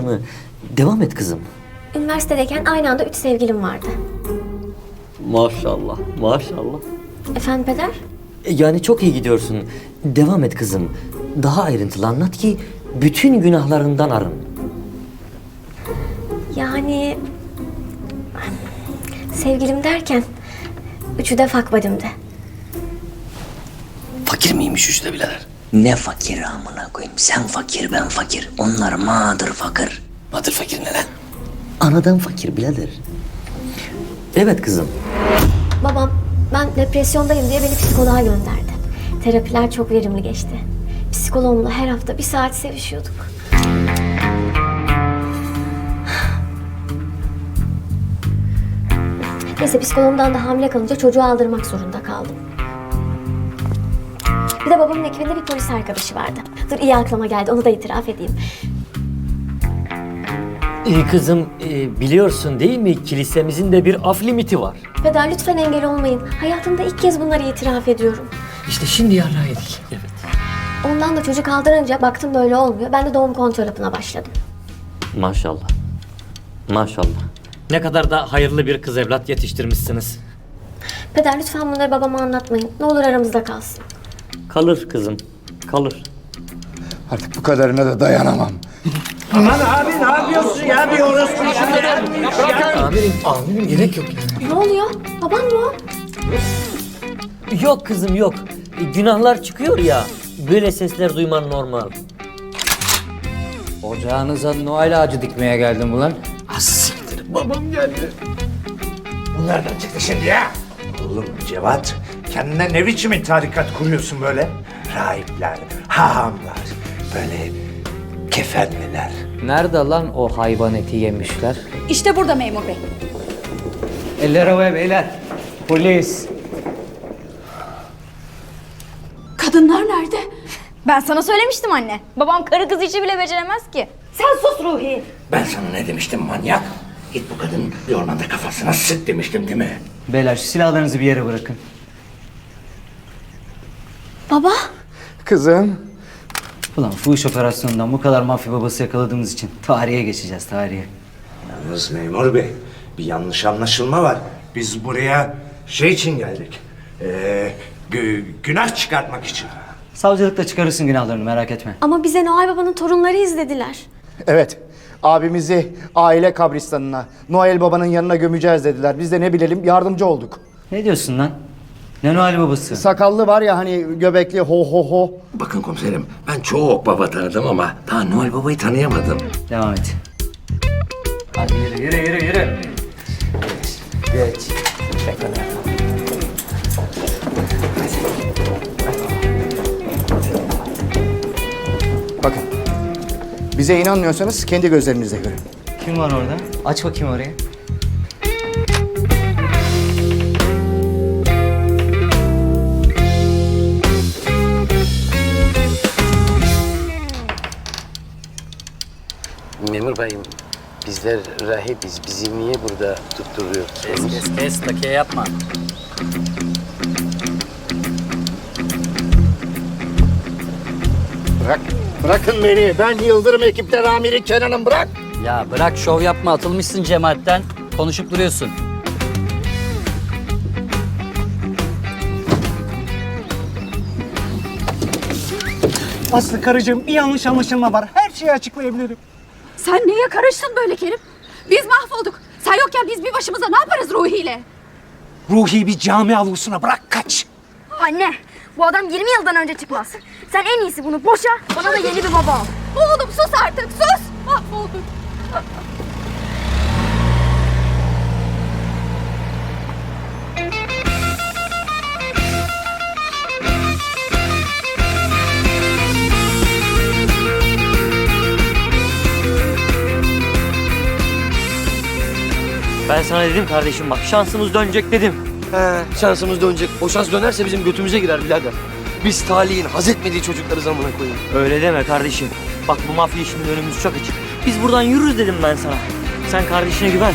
mı? Devam et kızım. Üniversitedeyken aynı anda üç sevgilim vardı. Maşallah, maşallah. Efendim peder? E, Yani çok iyi gidiyorsun. Devam et kızım. Daha ayrıntılı anlat ki bütün günahlarından arın. Yani... Sevgilim derken... Üçü de fakbadimdi. Fakir miymiş üçte birader? Ne fakir amına koyayım. Sen fakir ben fakir. Onlar mağdur fakir. Madır fakir ne lan? Anadan fakir birader. Evet kızım. Babam ben depresyondayım diye beni psikoloğa gönderdi. Terapiler çok verimli geçti. Psikoloğumla her hafta bir saat sevişiyorduk. Neyse psikoloğumdan da hamile kalınca çocuğu aldırmak zorunda kaldım. Bir de babamın ekibinde bir polis arkadaşı vardı. Dur iyi aklıma geldi onu da itiraf edeyim. İyi kızım, e, biliyorsun değil mi kilisemizin de bir af limiti var. Peder lütfen engel olmayın. Hayatımda ilk kez bunları itiraf ediyorum. İşte şimdi yarrağı yedik. Evet. Ondan da çocuk aldırınca baktım böyle olmuyor. Ben de doğum kontrol hapına başladım. Maşallah. Maşallah. Ne kadar da hayırlı bir kız evlat yetiştirmişsiniz. Peder lütfen bunları babama anlatmayın. Ne olur aramızda kalsın. Kalır kızım, kalır. Artık bu kadarına da dayanamam. Amirim, amirim gerek yok. Ne oluyor? Babam mı o? Yok kızım yok. E, Günahlar çıkıyor ya. Böyle sesler duyman normal. Ocağınıza Noel ağacı dikmeye geldim ulan. Az siktir. Babam geldi. Bu nereden çıktı şimdi ya? Oğlum Cevat, kendine ne biçim tarikat kuruyorsun böyle? Rahipler, hahamlar, böyle kefenliler. Nerede lan o hayvan eti yemişler? İşte burada memur bey. Eller havaya beyler. Polis. Kadınlar nerede? Ben sana söylemiştim anne. Babam karı kız işi bile beceremez ki. Sen sus Ruhi. Ben sana ne demiştim manyak? Git bu kadın bir ormanda kafasına sık demiştim değil mi? Beyler şu silahlarınızı bir yere bırakın. Baba? Kızım. Ulan fuhuş operasyonundan bu kadar mafya babası yakaladığımız için tarihe geçeceğiz tarihe. Yalnız memur bey, bir yanlış anlaşılma var. Biz buraya şey için geldik. Ee, gü- günah çıkartmak için. Savcılıkta çıkarırsın günahlarını merak etme. Ama bize Noel Baba'nın torunları izlediler. Evet. Abimizi aile kabristanına, Noel Baba'nın yanına gömeceğiz dediler. Biz de ne bilelim yardımcı olduk. Ne diyorsun lan? Ne Noel babası? Sakallı var ya hani göbekli ho ho ho. Bakın komiserim ben çok baba tanıdım ama daha Noel Baba'yı tanıyamadım. Devam et. Hadi yürü yürü yürü yürü. Geç. Bakın. Bize inanmıyorsanız kendi gözlerinizle görün. Kim var orada? Aç bakayım orayı. Memur beyim bizler rahibiz. Bizi niye burada tutturuyorsunuz? Kes kes takiye yapma. Bırak. Bırakın beni. Ben Yıldırım ekipten amiri Kenan'ım bırak. Ya bırak şov yapma atılmışsın cemaatten. Konuşup duruyorsun. Aslı karıcığım bir yanlış anlaşılma var. Her şeyi açıklayabilirim. Sen neye karıştın böyle Kerim? Biz mahvolduk. Sen yokken biz bir başımıza ne yaparız Ruhi ile? Ruhi bir cami avlusuna bırak kaç. Anne, bu adam 20 yıldan önce çıkmaz. Sen en iyisi bunu boşa, bana da yeni bir baba al. Oğlum sus artık sus. Mahvolduk. Sana dedim kardeşim bak şansımız dönecek dedim. He, şansımız dönecek. O şans dönerse bizim götümüze girer birader. Biz talihin haz etmediği çocukları zamana koyayım. Öyle deme kardeşim. Bak bu mafya işinin önümüz çok açık. Biz buradan yürürüz dedim ben sana. Sen kardeşine güven.